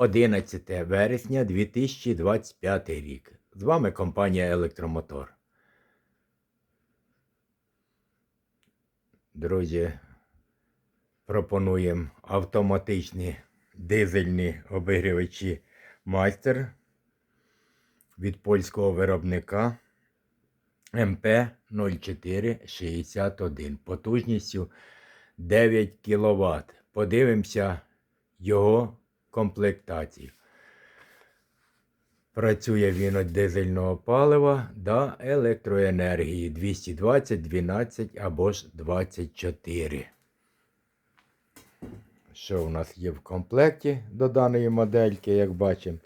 11 вересня 2025 рік. З вами компанія Електромотор. Друзі, пропонуємо автоматичні дизельні обігрівачі майстер від польського виробника МП0461 потужністю 9 кВт. Подивимося його комплектацію. Працює він від дизельного палива до електроенергії 220, 12 або ж 24. Що у нас є в комплекті до даної модельки, як бачимо,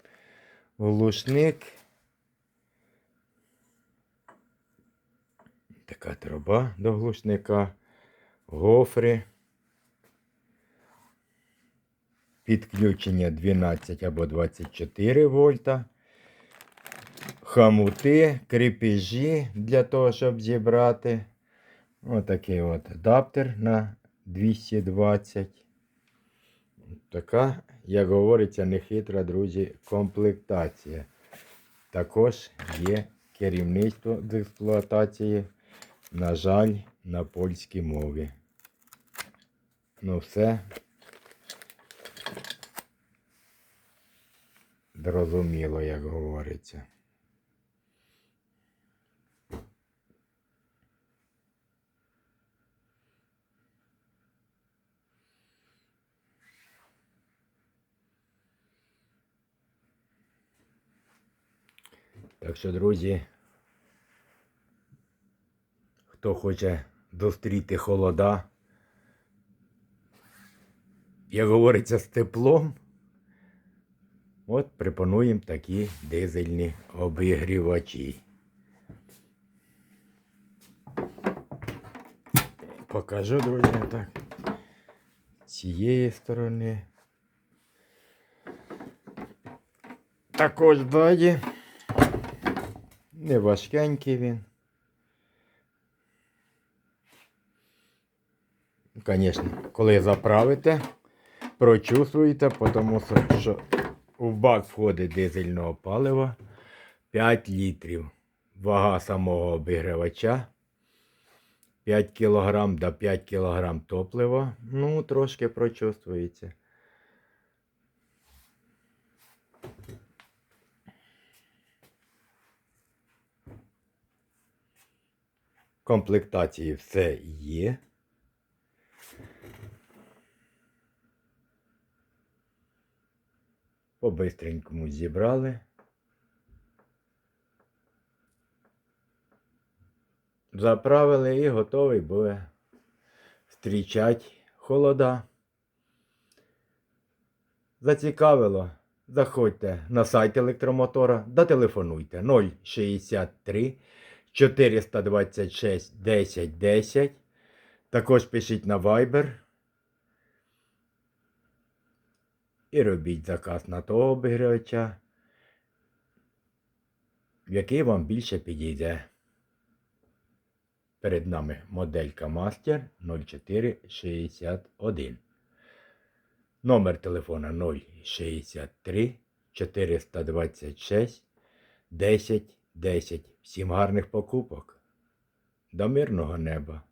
глушник. Така труба до глушника, гофри. Підключення 12 або 24 вольта. Хамути, кріпежі для того, щоб зібрати. Отакий от адаптер на 220. Така, як говориться, нехитра, друзі, комплектація. Також є керівництво з експлуатації, на жаль, на польській мові. Ну все. Зрозуміло, як говориться. Так що, друзі, хто хоче зустріти холода, як говориться, з теплом, от пропонуємо такі дизельні обігрівачі. Покажу, друзі, так. З цієї сторони. Також ззаді. Не важкенький він. Звісно, коли заправите, прочувствуєте, тому що в бак входить дизельного палива 5 літрів. Вага самого обігрівача 5 кг до 5 кг топлива. Ну, трошки прочувствується. комплектації все є. По бистренькому зібрали. Заправили і готовий буде зустрічати холода. Зацікавило? Заходьте на сайт електромотора, дотелефонуйте 063 426 10 10. Також пишіть на Viber. І робіть заказ на того обігрівача, який вам більше підійде. Перед нами моделька Master 0461. Номер телефона 063 426 10 10. Всім гарних покупок. До мирного неба.